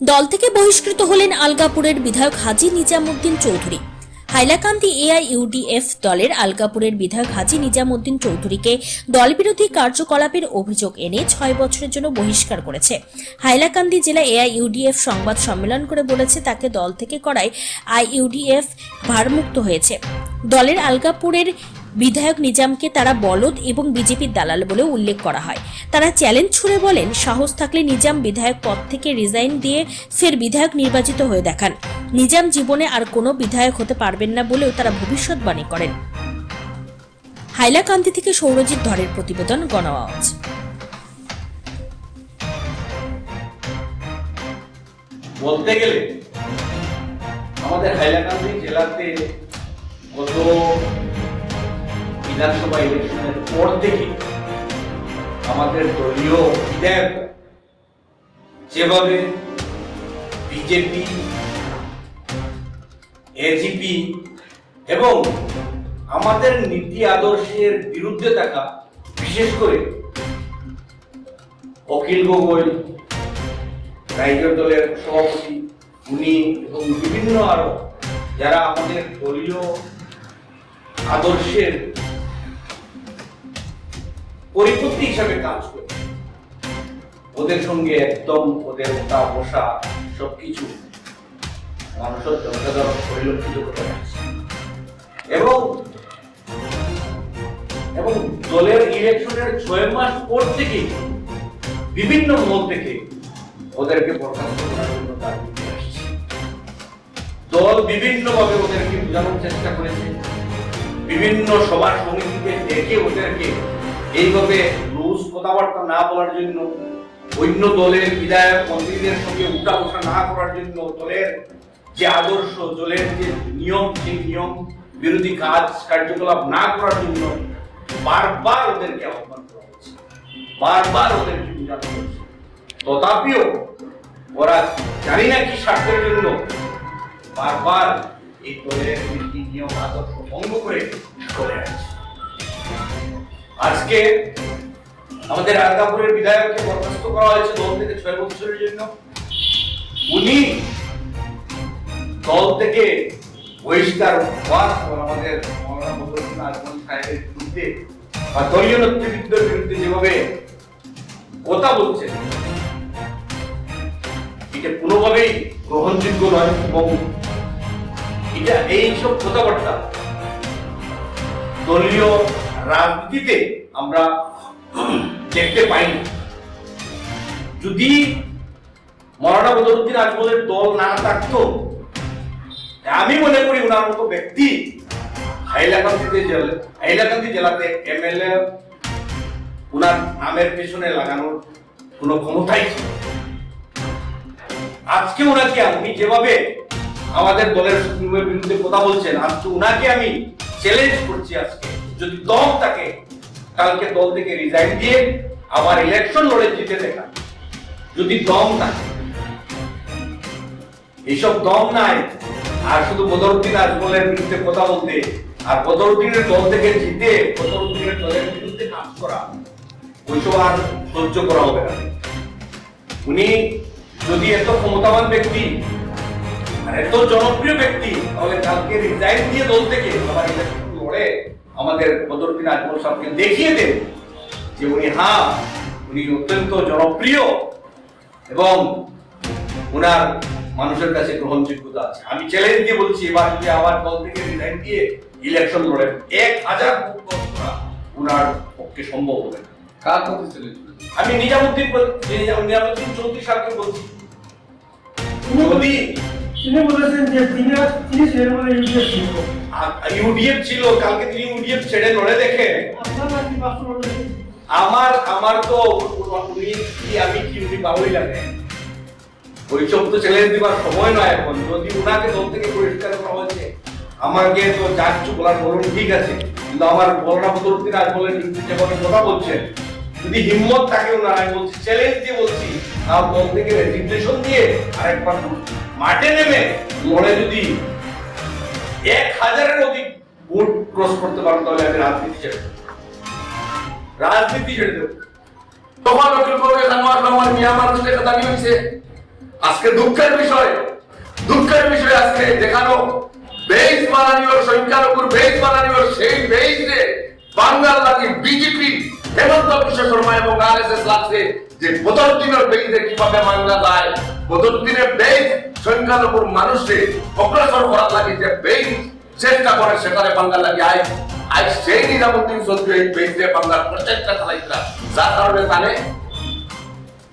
দল থেকে বহিষ্কৃত হলেন আলগাপুরের বিধায়ক হাজি নিজামুদ্দিন চৌধুরী। হাইলাকান্দি এআইইউডিএফ দলের আলগাপুরের বিধায়ক হাজি নিজামুদ্দিন চৌধুরীকে দলবিরোধী কার্যকলাপের অভিযোগ এনে ছয় বছরের জন্য বহিষ্কার করেছে। হাইলাকান্দি জেলা এআইইউডিএফ সংবাদ সম্মেলন করে বলেছে, তাকে দল থেকে করায় আইইউডিএফ ভারমুক্ত হয়েছে। দলের আলগাপুরের বিধায়ক নিজামকে তারা বলদ এবং বিজেপির দালাল বলে উল্লেখ করা হয়। তারা চ্যালেঞ্জ ছুড়ে বলেন, সাহস থাকলে নিজাম বিধায়ক পদ থেকে রিজাইন দিয়ে ফের বিধায়ক নির্বাচিত হয়ে দেখান। নিজাম জীবনে আর কোনো বিধায়ক হতে পারবেন না বলেও তারা ভবিষ্যৎবাণী করেন। হাইলাকান্দি থেকে সৌরজিৎ ধরের প্রতিবেদন গণআওয়াজ বলতে গেলে, আমাদের হাইলাকান্দি জেলাতে গত বিধানসভা ইলেকশনের পর থেকে আমাদের দলীয় বিধায়ক যেভাবে বিজেপি এজিপি এবং আমাদের নীতি আদর্শের বিরুদ্ধে থাকা, বিশেষ করে অখিল গগৈ, রাইজর দলের সভাপতি, উনি এবং বিভিন্ন আরও যারা আমাদের দলীয় আদর্শের পরিপন্থী হিসাবে কাজ করে। ওদের সঙ্গে একদম ওদের ওঠা বসা সবকিছু মানুষের জনসাধারণ পরিলক্ষিত করতে পারছে এবং এবং দলের ইলেকশনের ছয় মাস পর থেকে বিভিন্ন মহল থেকে ওদেরকে বরখাস্ত করার জন্য নিয়ে আসছে। দল বিভিন্নভাবে ওদেরকে বোঝানোর চেষ্টা করেছে। বিভিন্ন সভা সমিতিতে ডেকে ওদেরকে এইভাবে লুজ কথাবার্তা না বলার জন্য, অন্য দলের বিধায়ক মন্ত্রীদের সঙ্গে উঠা বসা না করার জন্য দলের যে আদর্শ, দলের যে নিয়ম, সেই নিয়ম বিরোধী কাজ, কার্যকলাপ না করার জন্য বারবার ওদেরকে আহ্বান করা হচ্ছে। বারবার ওদেরকে বোঝানো হচ্ছে। তথাপিও ওরা জানি না কি স্বার্থের জন্য বারবার এই দলের নীতি, নিয়ম, আদর্শ ভঙ্গ করে চলে আসছে। আজকে আমাদের আলগাপুরের বিধায়ককে বরখাস্ত করা হয়েছে দল থেকে ছয় বছরের জন্য। উনি দল থেকে বহিষ্কার হওয়ার আমাদের সাহেবের বিরুদ্ধে বা দলীয় নেতৃবৃন্দের বিরুদ্ধে যেভাবে কথা বলছেন, এটা কোনোভাবেই গ্রহণযোগ্য নয় এবং এটা এইসব কথাবার্তা দলীয় রাজনীতিতে আমরা দেখতে পাই না। যদি মরানা বদরুদ্দিন আজমলের দল না থাকতো, আমি মনে করি ওনার মতো ব্যক্তি হাইলাকান্দিতে জেলা, হাইলাকান্দি জেলাতে এমএলএ ওনার নামের পেছনে লাগানোর কোনো ক্ষমতাই ছিল আজকে ওনাকে উনি যেভাবে আমাদের দলের বিরুদ্ধে কথা বলছেন, আজকে ওনাকে আমি চ্যালেঞ্জ করছি আজকে যদি দম থাকে, কালকে দল থেকে রিজাইন দিয়ে আবার ইলেকশন লড়ে জিতে দেখা। যদি দম থাকে। এইসব দম নাই। আর শুধু বদরুদ্দিন আজমলের বিরুদ্ধে কথা বলতে, আর বদরুদ্দিনের দল থেকে জিতে বদরুদ্দিনের দলের বিরুদ্ধে কাজ করা, ওইসব আর সহ্য করা হবে না। উনি যদি এত ক্ষমতাবান ব্যক্তি, আর এত জনপ্রিয় ব্যক্তি, তাহলে কালকে রিজাইন দিয়ে দল থেকে আবার ইলেকশন লড়ে আমাদের বদরুদ্দিন আজমল সাহেবকে দেখিয়ে দেন যে উনি হ্যাঁ উনি অত্যন্ত জনপ্রিয় এবং ওনার মানুষের কাছে গ্রহণযোগ্যতা আছে। আমি চ্যালেঞ্জ দিয়ে বলছি এবার যদি আবার দল থেকে রিজাইন দিয়ে ইলেকশন লড়েন এক হাজার ভোট করা ওনার পক্ষে সম্ভব হবে না। কার কথা চ্যালেঞ্জ আমি নিজামুদ্দিন নিজামুদ্দিন চৌধুরী সাহেবকে বলছি। যদি তিনি বলেছেন যে তিনি তিনি ছেলের মধ্যে ইউপিএস ছিল। ইউডিএফ ছিল কালকে তিনি ইউডিএফ ছেড়ে লড়ে দেখে। আমার আমার তো উনি কি আমি কি উনি বাবুই লাগে ওইসব তো চ্যালেঞ্জ দিবার সময় নয় এখন। যদি উনাকে দল থেকে পরিষ্কার করা হয়েছে আমাকে তো যা কিছু বলার বলুন ঠিক আছে। কিন্তু আমার বলনা বদরুদ্দিন আজ বলেন যেভাবে কথা বলছেন। যদি হিম্মত থাকে ওনার আমি বলছি চ্যালেঞ্জ দিয়ে বলছি আর দল থেকে রেজিগনেশন দিয়ে আরেকবার মাঠে নেমে লড়ে যদি এক হাজারের অধিক ভোট ক্রস করতে পারেন তাহলে আমি রাজনীতি ছেড়ে রাজনীতি ছেড়ে তোমার লক্ষ্য করে আমার আমার মিয়া মানুষের কথা হয়েছে আজকে দুঃখের বিষয় দুঃখের বিষয় আজকে দেখানো। বেশ বানানিওর সংখ্যালঘুর বেশ বানানিওর সেই বেশে বাংলার লাগি বিজেপি হেমন্ত বিশ্ব শর্মা এবং আরএসএস লাগছে যে বদরদিনের বেইজে কীভাবে মাংলা যায় বদরদিনের বেইজ সংখ্যালঘুর মানুষে অগ্রসর করার লাগি যে বেইজ চেষ্টা করে সেখানে বাংলার লাগি আয়। আজ সেই নিজামুদ্দিন চৌধুরী এই বেইজে বাংলার প্রচেষ্টা চালাইছিলা। যার কারণে তানে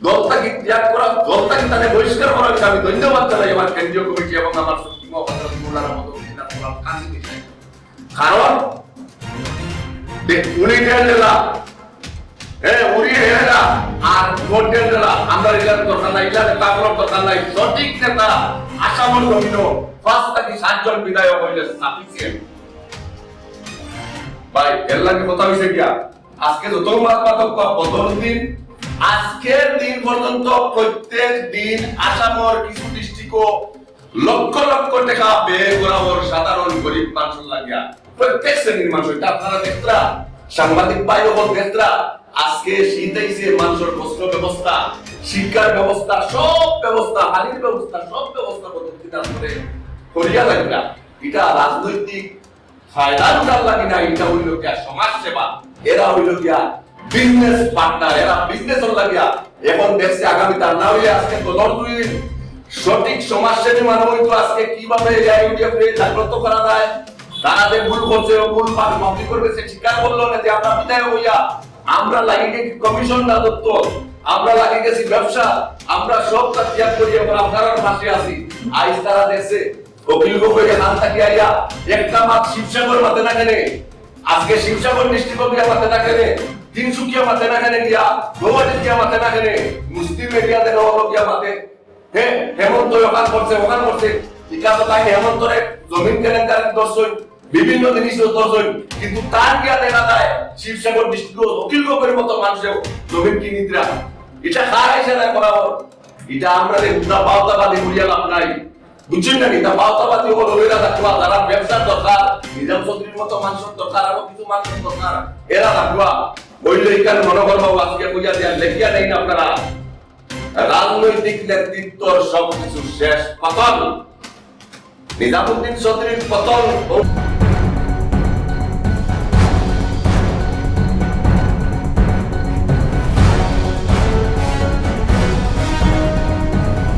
দলটাকে ত্যাগ করা, দলটাকে তাদের বহিষ্কার করা হয়েছে। আমি ধন্যবাদ জানাই আমার কেন্দ্রীয় কমিটি এবং আমার কারণ উনি জেলা আজকের দিন পর্যন্ত প্রত্যেক দিন আসামর কিছু ডিস্ট্রিক্ট লক্ষ লক্ষ টাকা ব্যয় করা সাধারণ গরিব মানুষ লাগিয়া প্রত্যেক শ্রেণির মানুষ আপনারা দেখতরা, সাংবাদিক হল দেখতরা আজকে শীত আইছে, মানুষের বস্ত্র ব্যবস্থা শিক্ষার ব্যবস্থা, সব ব্যবস্থা হানির ব্যবস্থা, সব ব্যবস্থা পদ্ধতি করে করিয়া লাগলা এটা রাজনৈতিক ফায়দা লাগে না এটা হইল গিয়া সমাজ সেবা এরা হইল গিয়া বিজনেস পার্টনার এরা বিজনেস এখন আগামী তার না হইলে আজকে দলর দুই সঠিক সমাজ সেবী মানব হইতো আজকে কীভাবে জাগ্রত করা যায়? তারা যে ভুল করছে ভুল পান মাফি করবে, সে করল না যে আমরা বিদায় হইয়া আমরা লাগি গেছি কমিশন না আমরা লাগি গেছি ব্যবসা, আমরা সব কাজ ত্যাগ করি এখন আপনারা পাশে আছি। আজ তারা হাত থাকি আইয়া, একটা শিবসাগর না কেনে আজকে শিবসাগর না কেনে তিনসুকিয়া না কেনে গিয়া গৌহাটি গিয়া না কেনে মুসলিম এরিয়া দেন গিয়া মাতে হে, হেমন্ত ওখান করছে ওখান করছে। ইকা তো তাই জমিন তার দর্শন। বিভিন্ন জিনিস কিন্তু তার গিয়া দেখা যায় শিবসাগর ডিস্ট্রিক্ট অখিল গগৈর মতো মানুষের জমিন কিনিতরা এটা খারাইছে না বরাবর? এটা আমরা যে উদ্রা পাওতাবাদী করিয়া লাভ নাই। বুঝছেন না এটা পাওতাবাদী হলো ব্যবসার দরকার নিজাম চৌধুরীর মতো মানুষের দরকার আরও কিছু মানুষের দরকার এরা মনোবল বাবু আজকে বুঝা দেয়া লেখিয়া নেই না আপনারা রাজনৈতিক নেতৃত্বর সবকিছু শেষ, পতন। নিজামুদ্দিন চৌধুরীর পতন